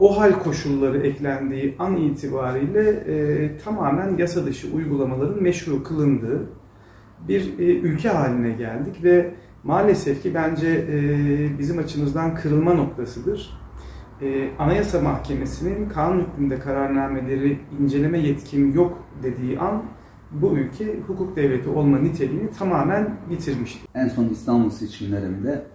o hal koşulları eklendiği an itibariyle e, tamamen yasa dışı uygulamaların meşru kılındığı bir e, ülke haline geldik ve maalesef ki bence e, bizim açımızdan kırılma noktasıdır. E, Anayasa Mahkemesi'nin kanun hükmünde kararnameleri inceleme yetkim yok dediği an bu ülke hukuk devleti olma niteliğini tamamen yitirmiştir. En son İstanbul seçimlerinde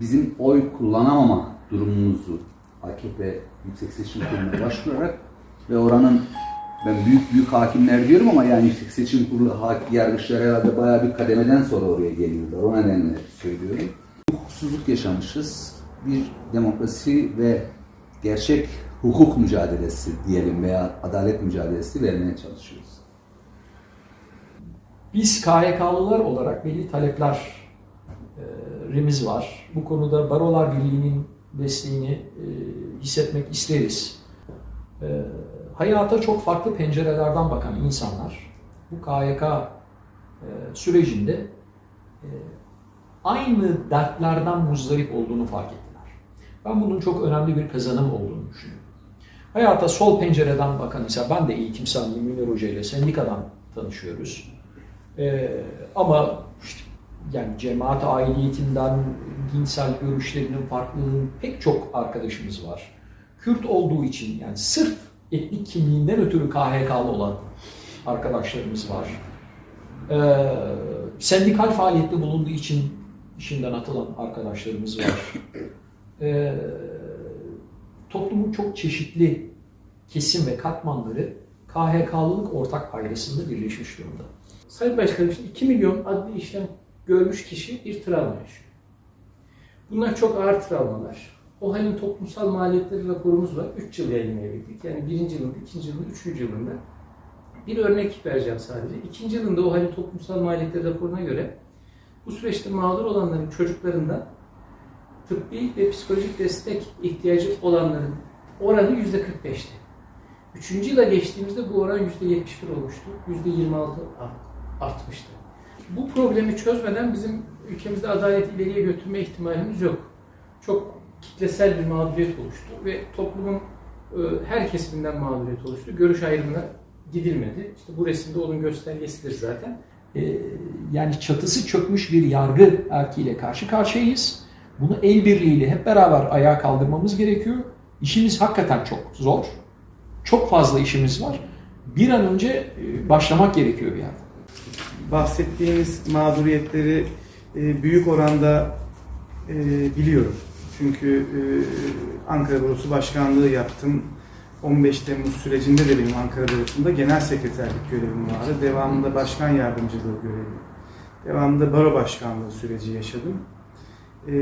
bizim oy kullanamama durumumuzu AKP Yüksek Seçim Kurulu'na başvurarak ve oranın ben büyük büyük hakimler diyorum ama yani Yüksek Seçim Kurulu hak, herhalde bayağı bir kademeden sonra oraya geliyorlar. O nedenle söylüyorum. Hukuksuzluk yaşamışız. Bir demokrasi ve gerçek hukuk mücadelesi diyelim veya adalet mücadelesi vermeye çalışıyoruz. Biz KHK'lılar olarak belli taleplerimiz var. Bu konuda Barolar Birliği'nin desteğini e, hissetmek isteriz. E, Hayata çok farklı pencerelerden bakan insanlar bu KHK e, sürecinde e, aynı dertlerden muzdarip olduğunu fark ettiler. Ben bunun çok önemli bir kazanım olduğunu düşünüyorum. Hayata sol pencereden bakan ise ben de eğitimseliyim Münir Hoca ile sendikadan tanışıyoruz. Ee, ama yani cemaat aidiyetinden, dinsel görüşlerinin farklılığının pek çok arkadaşımız var. Kürt olduğu için yani sırf etnik kimliğinden ötürü KHK'lı olan arkadaşlarımız var. Ee, sendikal faaliyette bulunduğu için işinden atılan arkadaşlarımız var. Ee, toplumun çok çeşitli kesim ve katmanları KHK'lılık ortak paydasında birleşmiş durumda. Sayın Başkanım işte 2 milyon adli işlem görmüş kişi bir travma yaşıyor. Bunlar çok ağır travmalar. O halin toplumsal maliyetleri raporumuz var. 3 yıl yayınlayabildik. Yani birinci yılında, ikinci yılında, üçüncü yılında. Bir örnek vereceğim sadece. İkinci yılında o halin toplumsal maliyetleri raporuna göre bu süreçte mağdur olanların çocuklarından tıbbi ve psikolojik destek ihtiyacı olanların oranı yüzde 45'ti. Üçüncü yıla geçtiğimizde bu oran yüzde 71 olmuştu. Yüzde 26 artmıştı. Bu problemi çözmeden bizim ülkemizde adaleti ileriye götürme ihtimalimiz yok. Çok kitlesel bir mağduriyet oluştu ve toplumun e, her kesiminden mağduriyet oluştu. Görüş ayrımına gidilmedi. İşte bu resimde onun göstergesidir zaten. Ee, yani çatısı çökmüş bir yargı erkiyle karşı karşıyayız. Bunu el birliğiyle hep beraber ayağa kaldırmamız gerekiyor. İşimiz hakikaten çok zor. Çok fazla işimiz var. Bir an önce e, başlamak gerekiyor bir yerde. Bahsettiğiniz mağduriyetleri e, büyük oranda e, biliyorum. Çünkü e, Ankara Barosu Başkanlığı yaptım. 15 Temmuz sürecinde de benim Ankara Barosu'nda genel sekreterlik görevim vardı. Devamında başkan yardımcılığı görevi. Devamında baro başkanlığı süreci yaşadım. E,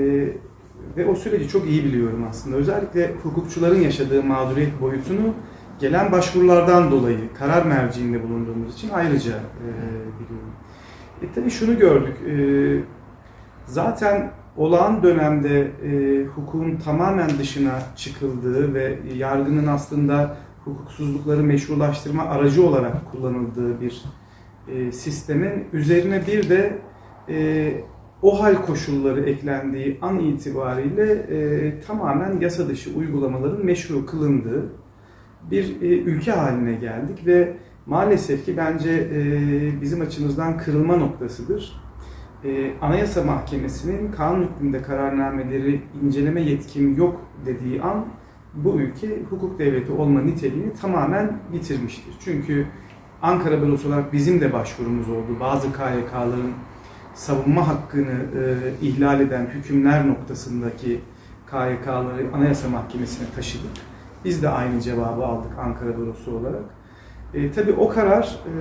ve o süreci çok iyi biliyorum aslında. Özellikle hukukçuların yaşadığı mağduriyet boyutunu gelen başvurulardan dolayı karar merciinde bulunduğumuz için ayrıca e, biliyorum. E tabii şunu gördük. E, zaten olağan dönemde e, hukukun tamamen dışına çıkıldığı ve yargının aslında hukuksuzlukları meşrulaştırma aracı olarak kullanıldığı bir e, sistemin üzerine bir de e, o hal koşulları eklendiği an itibariyle e, tamamen yasa dışı uygulamaların meşru kılındığı bir e, ülke haline geldik ve maalesef ki bence e, bizim açımızdan kırılma noktasıdır. E, Anayasa Mahkemesi'nin kanun hükmünde kararnameleri inceleme yetkim yok dediği an bu ülke hukuk devleti olma niteliğini tamamen yitirmiştir. Çünkü Ankara Barosu olarak bizim de başvurumuz oldu. Bazı KYK'ların savunma hakkını e, ihlal eden hükümler noktasındaki KYK'ları Anayasa Mahkemesi'ne taşıdık. Biz de aynı cevabı aldık Ankara Barosu olarak. E, tabii o karar e,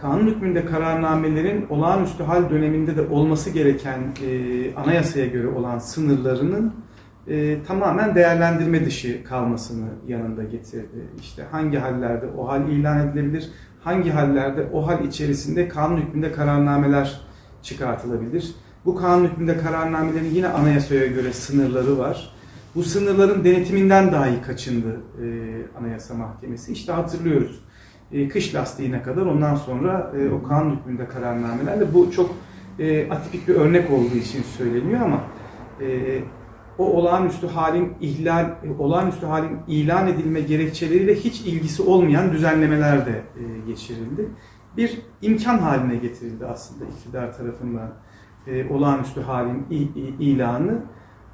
kanun hükmünde kararnamelerin olağanüstü hal döneminde de olması gereken e, anayasaya göre olan sınırlarının e, tamamen değerlendirme dışı kalmasını yanında getirdi. İşte hangi hallerde o hal ilan edilebilir, hangi hallerde o hal içerisinde kanun hükmünde kararnameler çıkartılabilir. Bu kanun hükmünde kararnamelerin yine anayasaya göre sınırları var. Bu sınırların denetiminden dahi kaçındı e, Anayasa Mahkemesi. İşte hatırlıyoruz e, kış lastiğine kadar ondan sonra e, o kanun hükmünde kararnamelerle bu çok e, atipik bir örnek olduğu için söyleniyor ama e, o olağanüstü halin ihlal, e, olağanüstü halin ilan edilme gerekçeleriyle hiç ilgisi olmayan düzenlemeler de e, geçirildi. Bir imkan haline getirildi aslında iktidar tarafından e, olağanüstü halin ilanı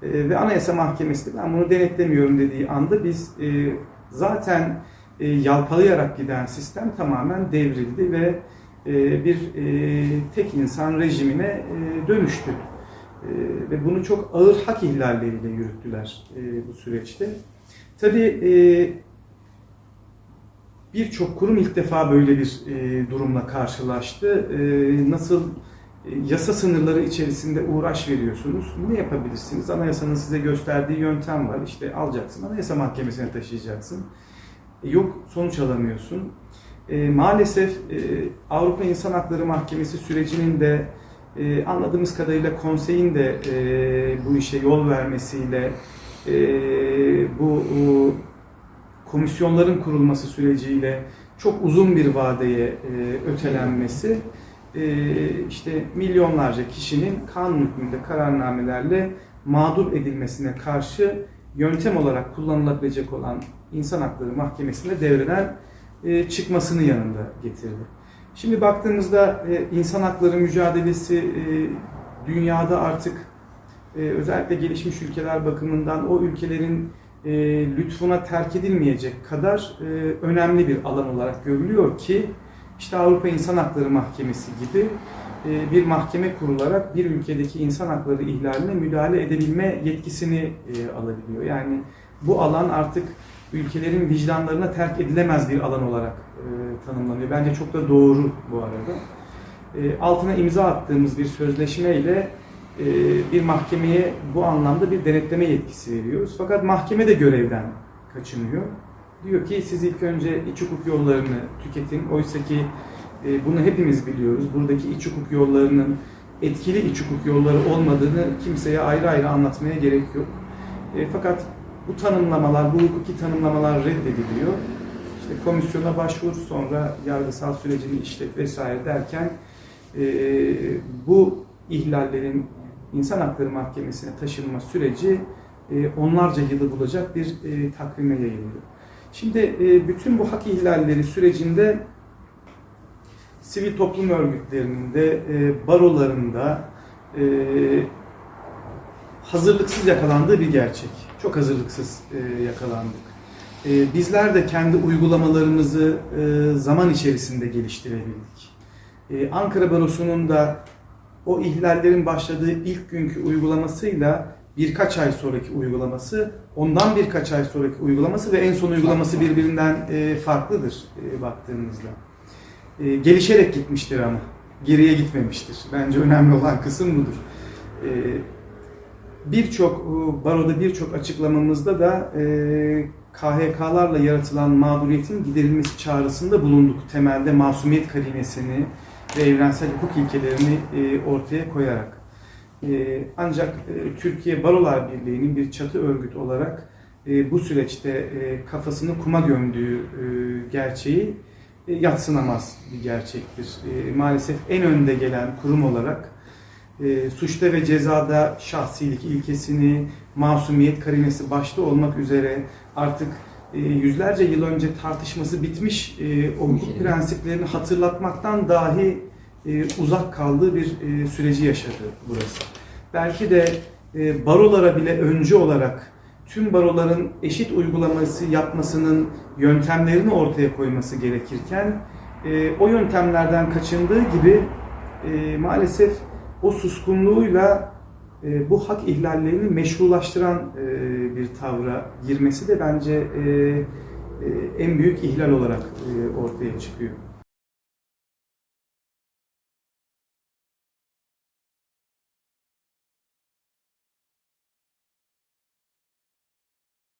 E, ve Anayasa Mahkemesi ben bunu denetlemiyorum dediği anda biz e, zaten e, yalpalayarak giden sistem tamamen devrildi ve e, bir e, tek insan rejimine e, dönüştü. E, ve bunu çok ağır hak ihlalleriyle yürüttüler e, bu süreçte. Tabii e, birçok kurum ilk defa böyle bir e, durumla karşılaştı. E, nasıl yasa sınırları içerisinde uğraş veriyorsunuz? Ne yapabilirsiniz? Anayasanın size gösterdiği yöntem var. İşte alacaksın, anayasa mahkemesine taşıyacaksın. E, yok sonuç alamıyorsun. E, maalesef e, Avrupa İnsan Hakları Mahkemesi sürecinin de e, anladığımız kadarıyla konseyin de e, bu işe yol vermesiyle e, bu komisyonların kurulması süreciyle çok uzun bir vadeye e, ötelenmesi e, işte milyonlarca kişinin kanun hükmünde kararnamelerle mağdur edilmesine karşı yöntem olarak kullanılabilecek olan İnsan Hakları Mahkemesi'nde devreden e, çıkmasını yanında getirdi. Şimdi baktığımızda e, insan hakları mücadelesi e, dünyada artık özellikle gelişmiş ülkeler bakımından o ülkelerin lütfuna terk edilmeyecek kadar önemli bir alan olarak görülüyor ki işte Avrupa İnsan Hakları Mahkemesi gibi e, bir mahkeme kurularak bir ülkedeki insan hakları ihlaline müdahale edebilme yetkisini e, alabiliyor. Yani bu alan artık ülkelerin vicdanlarına terk edilemez bir alan olarak e, tanımlanıyor. Bence çok da doğru bu arada. Altına imza attığımız bir sözleşmeyle bir mahkemeye bu anlamda bir denetleme yetkisi veriyoruz. Fakat mahkeme de görevden kaçınıyor. Diyor ki siz ilk önce iç hukuk yollarını tüketin. Oysa ki e, bunu hepimiz biliyoruz. Buradaki iç hukuk yollarının etkili iç hukuk yolları olmadığını kimseye ayrı ayrı anlatmaya gerek yok. E, fakat bu tanımlamalar, bu hukuki tanımlamalar reddediliyor. İşte komisyona başvur, sonra yargısal sürecini işlet vesaire derken e, bu ihlallerin İnsan Hakları Mahkemesi'ne taşınma süreci e, onlarca yılı bulacak bir e, takvime yayılıyor. Şimdi e, bütün bu hak ihlalleri sürecinde sivil toplum örgütlerinin de e, barolarında e, hazırlıksız yakalandığı bir gerçek. Çok hazırlıksız yakalandık. Bizler de kendi uygulamalarımızı zaman içerisinde geliştirebildik. Ankara Barosu'nun da o ihlallerin başladığı ilk günkü uygulamasıyla birkaç ay sonraki uygulaması, ondan birkaç ay sonraki uygulaması ve en son uygulaması birbirinden e, farklıdır e, baktığımızda. E, gelişerek gitmiştir ama geriye gitmemiştir. Bence önemli olan kısım budur. E, birçok e, baroda birçok açıklamamızda da e, KHK'larla yaratılan mağduriyetin giderilmesi çağrısında bulunduk. Temelde masumiyet karimesini ve evrensel hukuk ilkelerini e, ortaya koyarak. E, ancak e, Türkiye Barolar Birliği'nin bir çatı örgüt olarak e, bu süreçte e, kafasını kuma gömdüğü gerçeği yatsınamaz bir gerçektir. Maalesef en önde gelen kurum olarak suçta ve cezada şahsilik ilkesini, masumiyet karinesi başta olmak üzere artık yüzlerce yıl önce tartışması bitmiş o hukuk prensiplerini hatırlatmaktan dahi e, uzak kaldığı bir e, süreci yaşadı burası. Belki de e, barolara bile öncü olarak tüm baroların eşit uygulaması yapmasının yöntemlerini ortaya koyması gerekirken e, o yöntemlerden kaçındığı gibi e, maalesef o suskunluğuyla e, bu hak ihlallerini meşrulaştıran e, bir tavra girmesi de bence e, e, en büyük ihlal olarak e, ortaya çıkıyor.